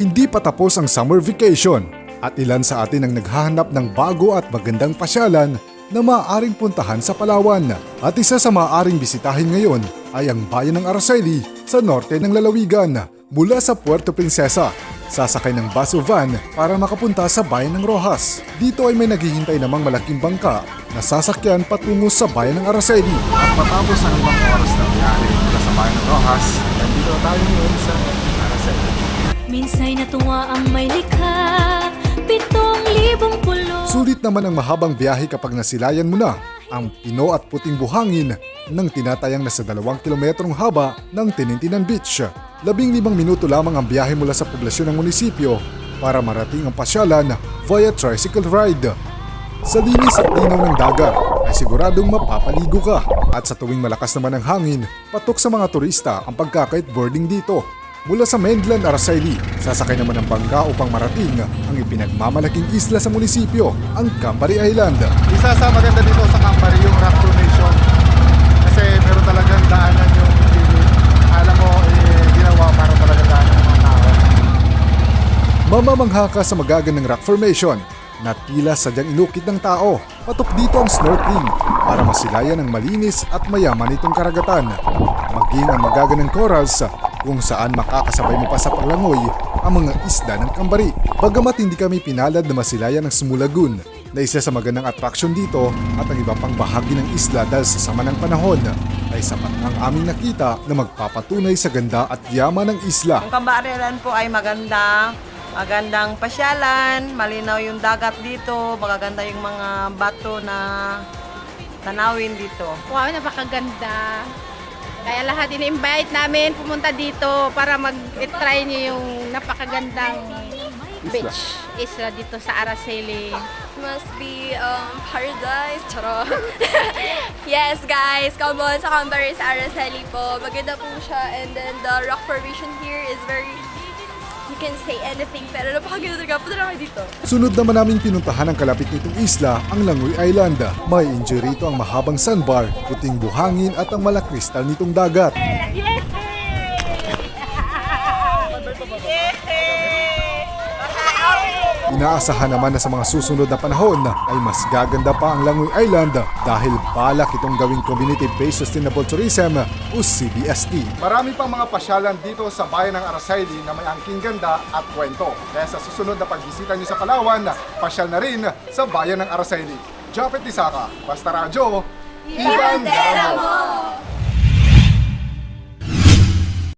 Hindi pa tapos ang summer vacation at ilan sa atin ang naghahanap ng bago at magandang pasyalan na maaaring puntahan sa Palawan. At isa sa maaaring bisitahin ngayon ay ang bayan ng Araceli sa norte ng lalawigan mula sa Puerto Princesa. Sasakay ng bus o van para makapunta sa bayan ng Rojas. Dito ay may naghihintay namang malaking bangka na sasakyan patungo sa bayan ng Araceli. At matapos ang ibang oras na biyahe mula sa bayan ng Rojas, nandito tayo ngayon sa Araceli. Minsa'y natuwa ang may likha Pitong libong pulo Sulit naman ang mahabang biyahe kapag nasilayan mo na ang pino at puting buhangin ng tinatayang nasa dalawang kilometrong haba ng Tinintinan Beach. Labing limang minuto lamang ang biyahe mula sa poblasyon ng munisipyo para marating ang pasyalan via tricycle ride. Sa linis at linaw ng dagat ay siguradong mapapaligo ka at sa tuwing malakas naman ang hangin, patok sa mga turista ang pagkakite-boarding dito. Mula sa mainland Araceli, sasakay naman ng bangka upang marating ang ipinagmamalaking isla sa munisipyo, ang Cambari Island. Isa sa maganda dito sa Campari yung rock formation. Kasi meron talagang daanan yung. Alam mo, eh, ginawa para talaga daanan ng mga tao. Mamamangha ka sa magagandang rock formation na tila sadyang inukit ng tao. Patok dito ang snorkeling para masilayan ang malinis at mayaman itong karagatan. Maging ang magagandang corals kung saan makakasabay mo pa sa paglangoy ang mga isda ng kambari. Bagamat hindi kami pinalad na masilayan ng Sumu Lagoon na isa sa magandang atraksyon dito at ang iba pang bahagi ng isla dahil sa sama ng panahon ay sapat ang aming nakita na magpapatunay sa ganda at yaman ng isla. Ang Kambarilan po ay maganda, magandang pasyalan, malinaw yung dagat dito, magaganda yung mga bato na tanawin dito. Wow, napakaganda. Kaya lahat ini-invite namin pumunta dito para mag-try niyo yung napakagandang beach isla dito sa Araceli. must be um, paradise. Charot. yes, guys. Come on sa Cambaris Araceli po. Maganda po siya. And then the rock formation here is very... You can say anything. Pero napakaganda talaga. Punta na kayo dito. Sunod naman namin pinuntahan ang kalapit nitong isla, ang Langoy Island. May enjoy rito ang mahabang sandbar, puting buhangin at ang malakristal nitong dagat. Inaasahan naman na sa mga susunod na panahon ay mas gaganda pa ang Langoy Island dahil balak itong gawing Community-Based Sustainable Tourism o CBST. Marami pang mga pasyalan dito sa bayan ng Araceli na may angking ganda at kwento. Kaya sa susunod na pagbisita nyo sa Palawan, pasyal na rin sa bayan ng Araceli. Japet Isaka, Basta Radyo, Ibang Daramo!